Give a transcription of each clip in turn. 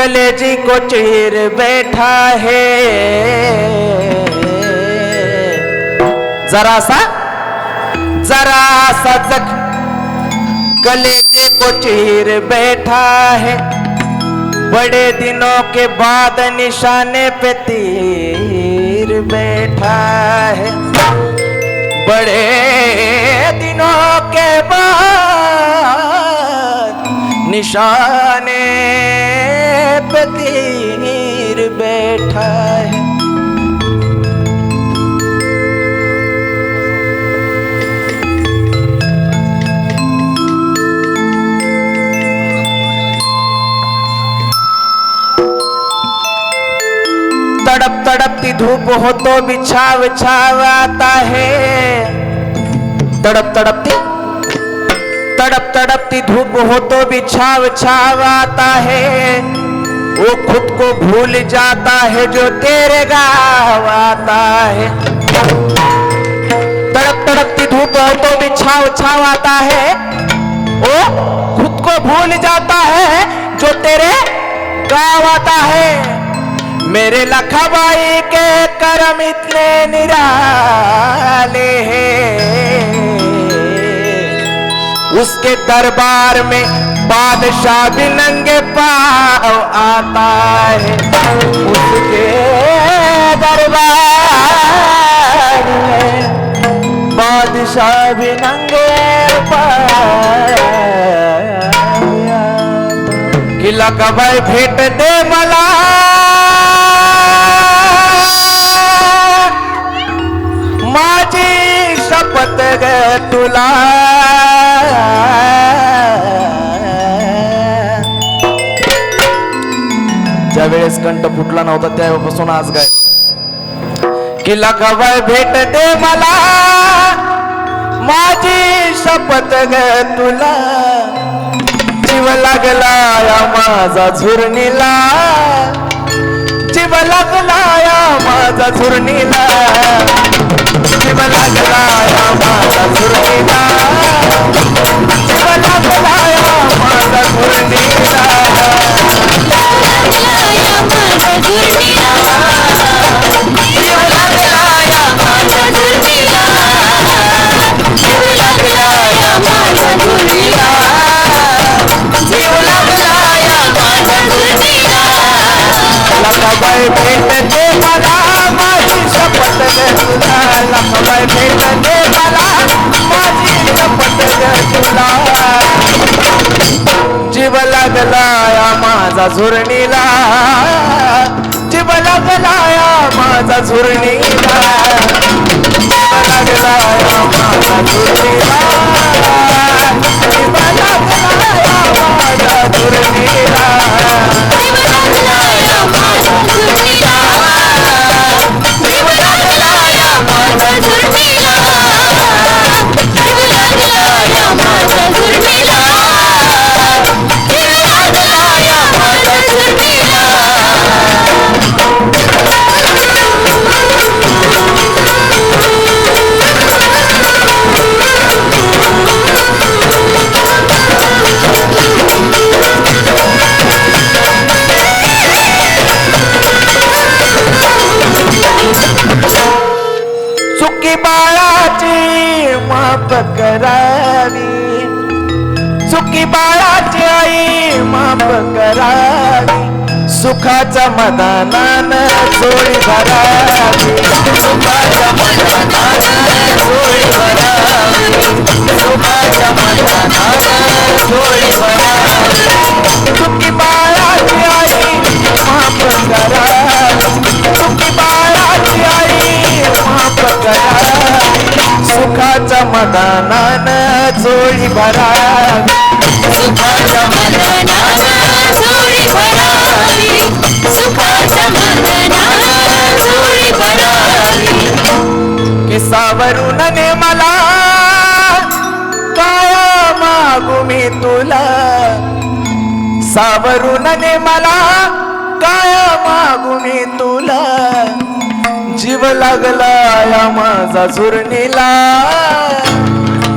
कलेजी को चीर बैठा है। जरा सा, जरा सजक कलेजे को चीर बैठा है। बड़े दिनों के बाद निशाने पे तीर बैठा है। बड़े दिनों के बाद निशाने पे तीर बैठा है। तड़प तड़पती धूप हो तो बिछाव छाव आता है। तड़प तड़पती तड़प तड़पती धूप हो तो भी छाव छाव आता है। वो खुद को भूल जाता है जो तेरे गाँव आता है। तड़प तड़पती धूप हो तो भी छाव छाव आता है। वो खुद को भूल जाता है जो तेरे गाँव आता है। मेरे लखबाई के कर्म इतने निराले हैं। उसके दरबार में बादशाह भी नंगे पाव आता है। उसके दरबार में बादशाह भी नंगे पाव कि लखबाई भेट दे मला ज्या वेळेस कंठ फुटला नव्हता त्यापासून आज गाय किला खबर भेटते मला. माझी शपथ ग तुला. जीव लागला या माझा झुरणीला. जीव लागला या माझा झुरणीला. जीव लागला या माझा झुरणीला. जीव लागला या माझा झुरणीला. जीव लागला या माझा झुरणीला. जीव लागला या माझा झुरणीला. जीव लागला या माझा झुरणीला. जीव लागला या माझा झुरणीला. झुरणीला. करावी चुकी बाळाची आई माफ करावी. सुखाच्या मदानान जोडी भरावी. सुखाच्या मदानान जोडी भरावी. सुखाच्या मदानान जोडी भरावी. चुकी बाळाची आई माफ करावी. चुकी बाळाची आई माफ करावी. सुखाच्या मदानान जोडी भरावी सुखाच्या मदनानं भरावी. जोडी भरावी. किसावरून ने मला काय मागू मी तुला. सावरून ने मला काय मागू मी जीव लागला या माझा झुरणीला.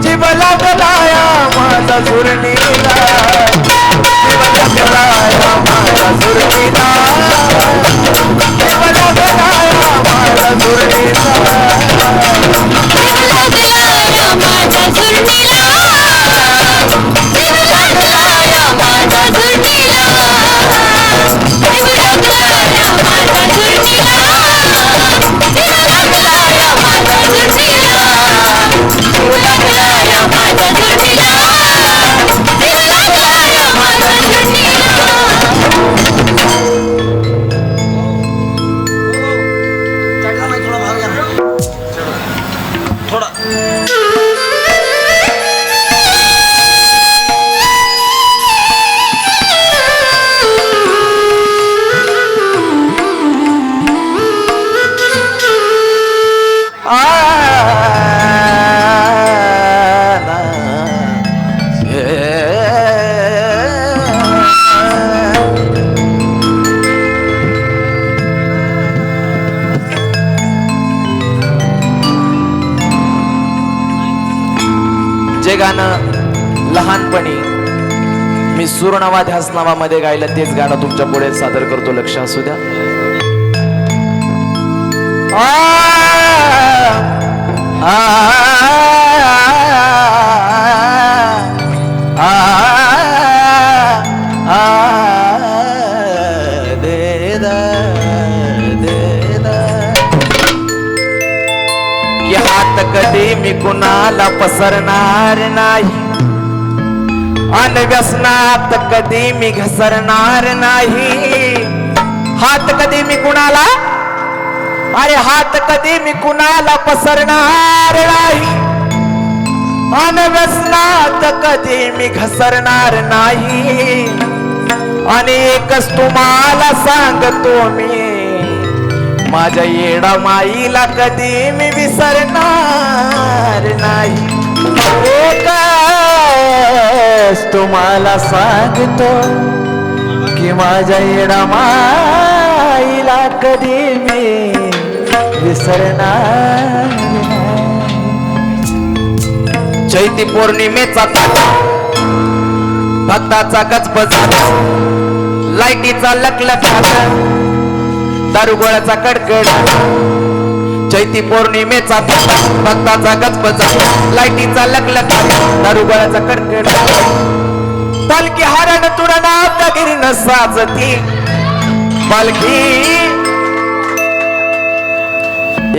जीव लागला या माझा झुरणीला. जीव लागला या माझा झुरणीला. जीव लागला या माझा झुरणीला. लागलाया माझ्या झुरणीला. जीव गाणं लहानपणी मी सुरनावा ध्यास नावामध्ये गायलं तेच गाणं तुमच्यापुढे सादर करतो. लक्ष असू द्या. आ, आ, आ, कधी मी कुणाला पसरणार नाही? अन व्यसनात कधी मी घसरणार नाही? हात कधी मी कुणाला? अरे हात कधी मी कुणाला पसरणार नाही? अनव्यसनात कधी मी घसरणार नाही? अनेकच तुम्हाला सांगतो मी माझ्या येडा माईला कधी मी विसरणार नाही. तुम्हाला सांगतो की माझ्या येडा माईला कधी मी विसरणार चैती पौर्णिमेचा भक्ताचा गजबज लाईटीचा लकलकाट दारुगोळ्याचा कडकड. चैती पौर्णिमेचा भक्ताचा गजबजा लाईटीचा लकलकाट दारुगोळ्याचा कडकड. पालखी हरण तुडना गिरीन साजती. पालखी.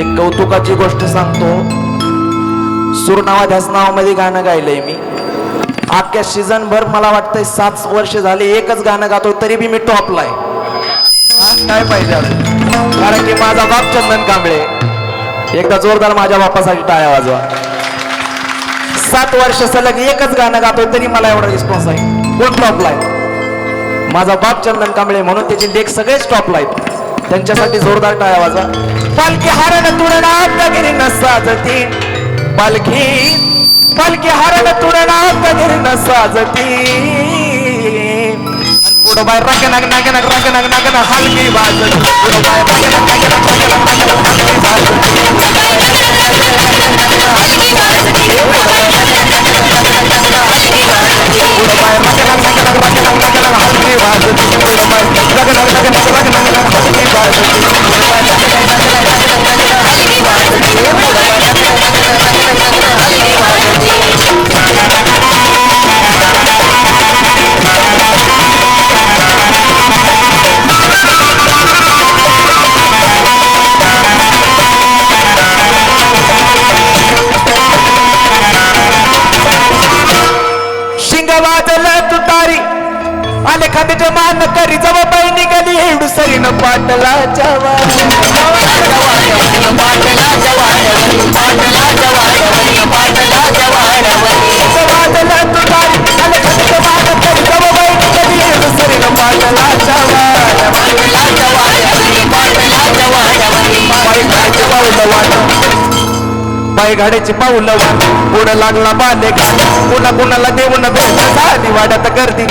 एक कौतुकाची गोष्ट सांगतो. सुरनावा ध्यास नावामध्ये गाणं गायलंय मी. अख्ख्या सीझन भर मला वाटतंय सात वर्ष झाले एकच गाणं गातो तरी बी मी टॉपलाय काय पाहिजे कारण की माझा बाप चंदन कांबळे. एकदा जोरदार माझ्या बापासाठी टाळ्या वाजवा. सात वर्ष सलग एकच गाणं गातोय तरी मला एवढा रिस्पॉन्स आहे. कोण आहे माझा बाप चंदन कांबळे म्हणून त्याचे लेख सगळेच टॉपला आहेत त्यांच्यासाठी जोरदार टाळ्या वाजवा. पालखी हरण तुडना गिरी साजती. पालखी पालखी हरण तुरण गिरी साजती. पुढं बाय रग नग नग नग रग नग नग नग हलकी वाजती पुढं बाय रग नग नग नग रग नग नग नग हलकी वाजती बाटला पाटलाच्या वाजलं तुतारी आले खांद्याच्या मान करी जव बाई बाई गाड्याची पाऊल वाट पुढं लागला बाले पुन्हा कुणाला देऊन भेट झाली वाड्यात गर्दी.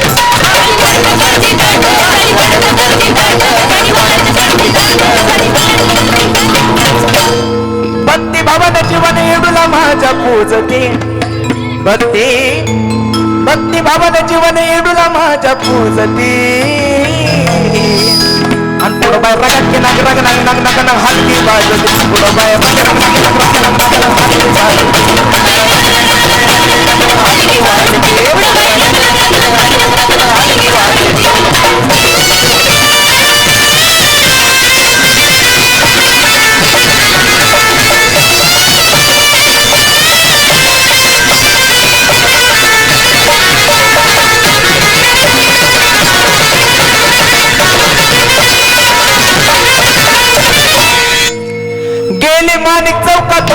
भक्ती भावानं जीवन एवढूला माझ्या पूजते भक्ती. भक्ती भावाने जीवन येडूला माझ्या पूजती आणि पुढं बाय रगत की नाग रग नाग नाग नाग नाग हलकी पुढं बाय रग नाग नाग नाग नाग नाग हलकी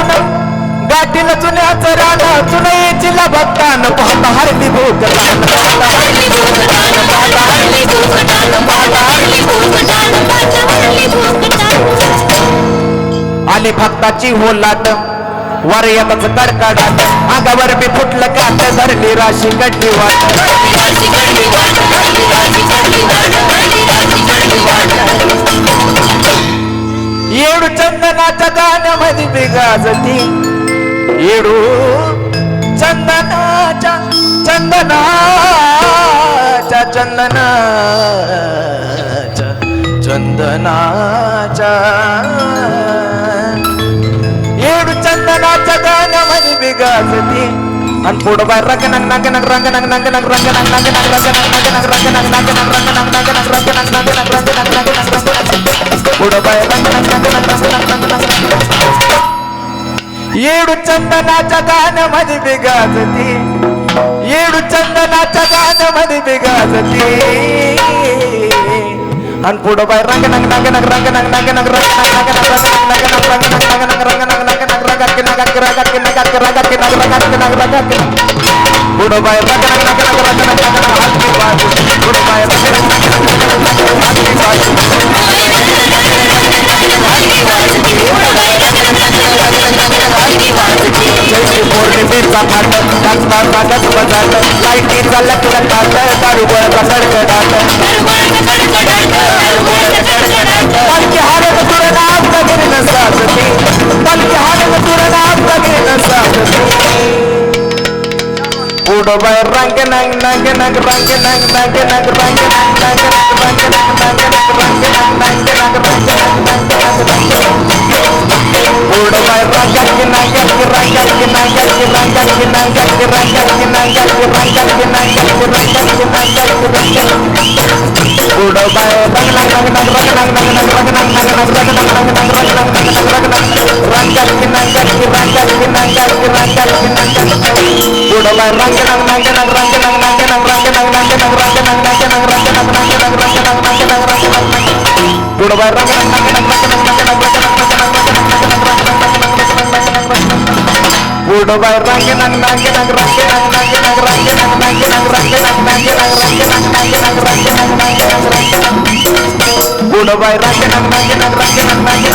पाहून गाठील चुन्याचं रान चुनईची लभक्तान पाहता हरली भूक आली भक्ताची होलाट वर येतच कडकडाट अंगावर बी फुटलं काट धरली राशी गड्डी वाट गाण्यामध्ये गाजती. येडू चंदनाच्या चंदनाच्या चंदनाच्या चंदनाच्या. येडू चंदनाच्या गाण्यामध्ये बिगाजती आणि पुढं बाय रंग नग नग नग रंग नग नग नग रंग नग नग नग रंग नग नग नग रंग नग नग नग रंग नग नग नग रंग नग नग नग रंग नग नग नग रंग पुढं बाय रंग नग नग नग रंग नग नग नग येडू चंदनाच्या गाण्यामध्ये बिगाजती येडू चंदनाच्या गाण्यामध्ये बिगाजती आणि पुढं बाय रंग नग नग नग रंग नग नग नग रंग नग नग नग रंग नग नग रंग नग नग नग रंग नग नग नग रंग की नग की रंग की नग की रंग की नग रंग की नग रंग की पुढं बाय रंग नग नग नग रंग नग नग पुढं बाय रंग नंग नंग नंग रंग नंग नंग नंग रंग नंग नंग नंग रंग नंग नंग नंग रंग नंग नंग नंग रंग नंग नंग नंग पुढं बाय रंग की नंग की रंग की नंग की रंग की नंग की रंग की नंग की रंग की नंग की रंग की नंग की रंग पुढं बाय रंग नंग नंग नंग रंग नंग नंग नंग रंग नंग नंग नंग रंग नंग नंग नंग रंग नंग नंग नंग रंग नंग रंग की नंग की रंग की नंग की रंग की नंग पुढं बाय रंग नंग नंग नंग रंग नंग नंग नंग रंग नंग नंग नंग रंग नंग नंग नंग रंग नंग नंग नंग रंग नंग नंग नंग रंग नंग पुढं बाय रंग नंग नंग नंग रंग नंग नंग नंग रंग नंग नंग नंग पुढं बाय रंग नंग नंग नंग रंग नंग नंग नंग रंग नंग नंग नंग रंग नंग नंग नंग रंग नंग नंग नंग रंग नंग नंग नंग रंग पुढं बाय रंग नंग नंग नंग रंग नंग